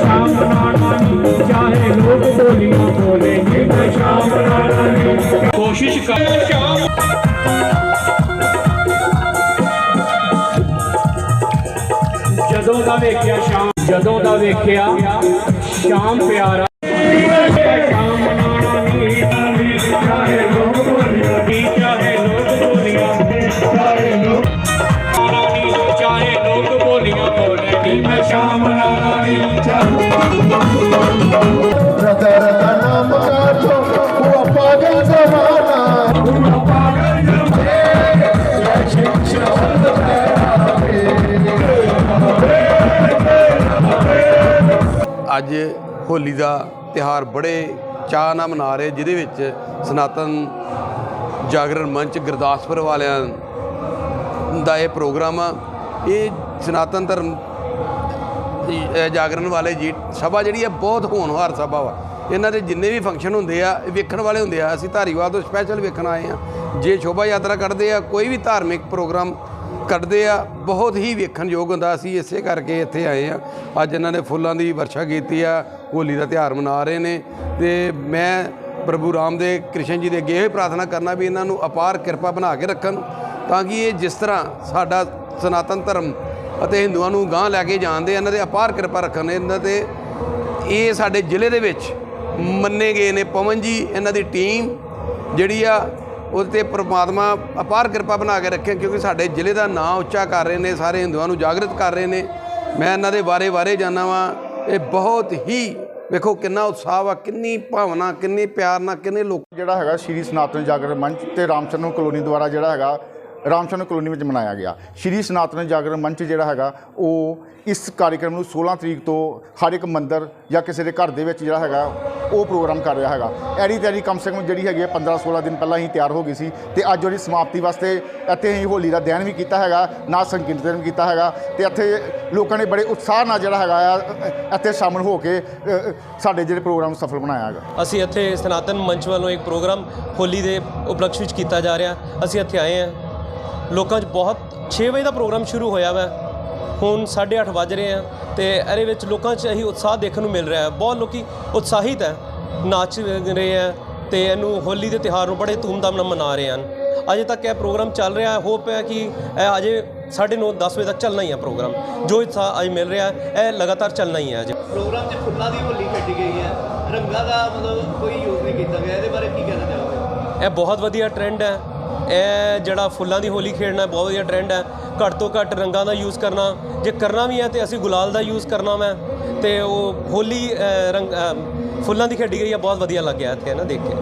ਸ਼ਾਮ ਮਨਾਣਾ ਨਹੀਂ ਚਾਹੇ ਲੋਕ ਬੋਲੀਆਂ ਬੋਲੇ ਜਿੰਨਾ ਸ਼ਾਮ ਮਨਾਣਾ ਨਹੀਂ ਅੱਜ ਹੋਲੀ ਦਾ ਤਿਹਾਰ ਬੜੇ ਚਾਹ ਨਾਲ ਮਨਾ ਰਹੇ, ਜਿਹਦੇ ਵਿੱਚ ਸਨਾਤਨ ਜਾਗਰਣ ਮੰਚ ਗੁਰਦਾਸਪੁਰ ਵਾਲਿਆਂ ਦਾ ਇਹ ਪ੍ਰੋਗਰਾਮ ਆ। ਇਹ ਸਨਾਤਨ ਧਰਮ ਜਾਗਰਣ ਵਾਲੇ ਜੀ, ਸਭਾ ਜਿਹੜੀ ਹੈ ਬਹੁਤ ਹੋਣਹਾਰ ਸਭਾ ਵਾ। ਇਹਨਾਂ ਦੇ ਜਿੰਨੇ ਵੀ ਫੰਕਸ਼ਨ ਹੁੰਦੇ ਆ ਵੇਖਣ ਵਾਲੇ ਹੁੰਦੇ ਆ। ਅਸੀਂ ਧਾਰੀਵਾਲ ਤੋਂ ਸਪੈਸ਼ਲ ਵੇਖਣ ਆਏ ਆ। ਜੇ ਸ਼ੋਭਾ ਯਾਤਰਾ ਕੱਢਦੇ ਆ, ਕੋਈ ਵੀ ਧਾਰਮਿਕ ਪ੍ਰੋਗਰਾਮ ਕੱਢਦੇ ਆ, ਬਹੁਤ ਹੀ ਵੇਖਣਯੋਗ ਹੁੰਦਾ। ਅਸੀਂ ਇਸੇ ਕਰਕੇ ਇੱਥੇ ਆਏ ਆ। ਅੱਜ ਇਹਨਾਂ ਨੇ ਫੁੱਲਾਂ ਦੀ ਵਰਸ਼ਾ ਕੀਤੀ ਆ, ਹੋਲੀ ਦਾ ਤਿਉਹਾਰ ਮਨਾ ਰਹੇ ਨੇ। ਤੇ ਮੈਂ ਪ੍ਰਭੂ ਰਾਮ ਦੇ ਕ੍ਰਿਸ਼ਨ ਜੀ ਦੇ ਅੱਗੇ ਇਹ ਪ੍ਰਾਰਥਨਾ ਕਰਨਾ ਵੀ ਇਹਨਾਂ ਨੂੰ ਅਪਾਰ ਕਿਰਪਾ ਬਣਾ ਕੇ ਰੱਖਣ, ਤਾਂ ਕਿ ਇਹ ਜਿਸ ਤਰ੍ਹਾਂ ਸਾਡਾ ਸਨਾਤਨ ਧਰਮ ਅਤੇ ਹਿੰਦੂਆਂ ਨੂੰ ਗਾਂਹ ਲੈ ਕੇ ਜਾਂਦੇ ਇਹਨਾਂ ਦੇ ਅਪਾਰ ਕਿਰਪਾ ਰੱਖਣ ਇਹਨਾਂ ਤੇ ਇਹ ਸਾਡੇ ਜ਼ਿਲ੍ਹੇ ਦੇ ਵਿੱਚ ਮੰਨੇ ਗਏ ਨੇ ਪਵਨ ਜੀ, ਇਹਨਾਂ ਦੀ ਟੀਮ ਜਿਹੜੀ ਆ, ਉਹਦੇ ਤੇ ਪ੍ਰਮਾਤਮਾ ਅਪਾਰ ਕਿਰਪਾ ਬਣਾ ਕੇ ਰੱਖੇ, ਕਿਉਂਕਿ ਸਾਡੇ ਜ਼ਿਲ੍ਹੇ ਦਾ ਨਾਂ ਉੱਚਾ ਕਰ ਰਹੇ ਨੇ, ਸਾਰੇ ਹਿੰਦੂਆਂ ਨੂੰ ਜਾਗਰਤ ਕਰ ਰਹੇ ਨੇ। ਮੈਂ ਇਹਨਾਂ ਦੇ ਬਾਰੇ ਬਾਰੇ ਜਾਣਾ ਵਾਂ, ਇਹ ਬਹੁਤ ਹੀ ਵੇਖੋ ਕਿੰਨਾ ਉਤਸ਼ਾਹ ਵਾ, ਕਿੰਨੀ ਭਾਵਨਾ, ਕਿੰਨੇ ਪਿਆਰ ਨਾਲ, ਕਿੰਨੇ ਲੋਕ ਜਿਹੜਾ ਹੈਗਾ ਸ਼੍ਰੀ ਸਨਾਤਨ ਜਾਗਰਣ ਮੰਚ ਤੇ ਰਾਮਚੰਦਰ ਕਲੋਨੀ ਦੁਆਰਾ ਜਿਹੜਾ ਹੈਗਾ ਰਾਮਚੰਦਰ ਕਲੋਨੀ ਵਿੱਚ ਮਨਾਇਆ ਗਿਆ। ਸ਼੍ਰੀ ਸਨਾਤਨ ਜਾਗਰਣ ਮੰਚ ਜਿਹੜਾ ਹੈਗਾ, ਉਹ ਇਸ ਕਾਰਜਕ੍ਰਮ ਨੂੰ 16 ਤਰੀਕ ਤੋਂ ਹਰ ਇੱਕ ਮੰਦਿਰ ਜਾਂ ਕਿਸੇ ਦੇ ਘਰ ਦੇ ਵਿੱਚ ਜਿਹੜਾ ਹੈਗਾ, ਉਹ ਪ੍ਰੋਗਰਾਮ ਕਰ ਰਿਹਾ ਹੈਗਾ। ਐਡੀ ਤੈਰੀ ਕਮ ਸੇ ਕਮ ਜਿਹੜੀ ਹੈਗੀ ਹੈ 15 16 ਦਿਨ ਪਹਿਲਾਂ ਹੀ ਤਿਆਰ ਹੋ ਗਈ ਸੀ ਤੇ ਅੱਜ ਉਹਦੀ ਸਮਾਪਤੀ ਵਾਸਤੇ ਇੱਥੇ ਹੀ ਹੋਲੀ ਦਾ ਦਿਨ ਵੀ ਕੀਤਾ ਹੈਗਾ, ਨਾ ਸੰਕੀਰਤਨ ਵੀ ਕੀਤਾ ਹੈਗਾ ਤੇ ਇੱਥੇ ਲੋਕਾਂ ਨੇ ਬੜੇ ਉਤਸ਼ਾਹ ਨਾਲ ਜਿਹੜਾ ਹੈਗਾ ਆ, ਇੱਥੇ ਸ਼ਾਮਲ ਹੋ ਕੇ ਸਾਡੇ ਜਿਹੜੇ ਪ੍ਰੋਗਰਾਮ ਸਫਲ ਬਣਾਇਆ ਹੈਗਾ। ਅਸੀਂ ਇੱਥੇ ਸਨਾਤਨ ਮੰਚ ਵੱਲੋਂ ਇੱਕ ਪ੍ਰੋਗਰਾਮ ਹੋਲੀ ਦੇ ਉਪਲਕਸ਼ ਵਿੱਚ ਕੀਤਾ ਜਾ ਰਿਹਾ। ਅਸੀਂ ਇੱਥੇ ਆਏ ਹਾਂ। ਲੋਕਾਂ 'ਚ ਬਹੁਤ 6 ਵਜੇ ਦਾ ਪ੍ਰੋਗਰਾਮ ਸ਼ੁਰੂ ਹੋਇਆ ਵਾ। ਹੁਣ 8:30 ਵੱਜ ਰਹੇ ਆ ਤੇ ਇਹਦੇ ਵਿੱਚ ਲੋਕਾਂ 'ਚ ਇਹੀ ਉਤਸ਼ਾਹ ਦੇਖਣ ਨੂੰ ਮਿਲ ਰਿਹਾ ਹੈ। ਬਹੁਤ ਲੋਕੀ ਉਤਸ਼ਾਹਿਤ ਹੈ ਨੱਚ ਰਹੇ ਆ ਤੇ ਇਹਨੂੰ ਹੋਲੀ ਦੇ ਤਿਉਹਾਰ ਨੂੰ ਬੜੇ ਧੂਮਧਾਮ ਨਾਲ ਮਨਾ ਰਹੇ ਹਨ। ਅਜੇ ਤੱਕ ਇਹ ਪ੍ਰੋਗਰਾਮ ਚੱਲ ਰਿਹਾ ਹੈ। ਹੋਪ ਹੈ ਕਿ ਇਹ ਅਜੇ 9:30 10 ਵਜੇ ਤੱਕ ਚੱਲਣਾ ਹੀ ਹੈ ਪ੍ਰੋਗਰਾਮ। ਜੋ ਉਤਸ਼ਾਹ ਅੱਜ ਮਿਲ ਰਿਹਾ ਹੈ ਇਹ ਲਗਾਤਾਰ ਚੱਲਣਾ ਹੀ ਹੈ ਅਜੇ। ਪ੍ਰੋਗਰਾਮ 'ਚ ਫੁੱਲਾਂ ਦੀ ਹੋਲੀ ਖੇਡੀ ਗਈ ਹੈ। ਰੰਗਾਂ ਦਾ ਮਤਲਬ ਕੋਈ ਯੂਜ਼ ਨਹੀਂ ਕੀਤਾ ਗਿਆ। ਇਹਦੇ ਬਾਰੇ ਕੀ ਕਹਿਣਾ ਚਾਹੋਗੇ? ਇਹ ਬਹੁਤ ਵਧੀਆ ਟ੍ਰੈਂਡ ਹੈ। ਇਹ ਜਿਹੜਾ ਫੁੱਲਾਂ ਦੀ ਹੋਲੀ ਖੇਡਣਾ ਬਹੁਤ ਵਧੀਆ ਟ੍ਰੈਂਡ ਹੈ। ਘੱਟ ਤੋਂ ਘੱਟ ਰੰਗਾਂ ਦਾ ਯੂਜ਼ ਕਰਨਾ। ਜੇ ਕਰਨਾ ਵੀ ਹੈ ਤੇ ਅਸੀਂ ਗੁਲਾਲ ਦਾ ਯੂਜ਼ ਕਰਨਾ ਮੈਂ ਤੇ ਉਹ ਹੋਲੀ ਰੰਗ ਫੁੱਲਾਂ ਦੀ ਖੇਡੀ ਗਈ ਹੈ ਬਹੁਤ ਵਧੀਆ ਲੱਗਿਆ ਇੱਥੇ ਨਾ ਦੇਖ ਕੇ।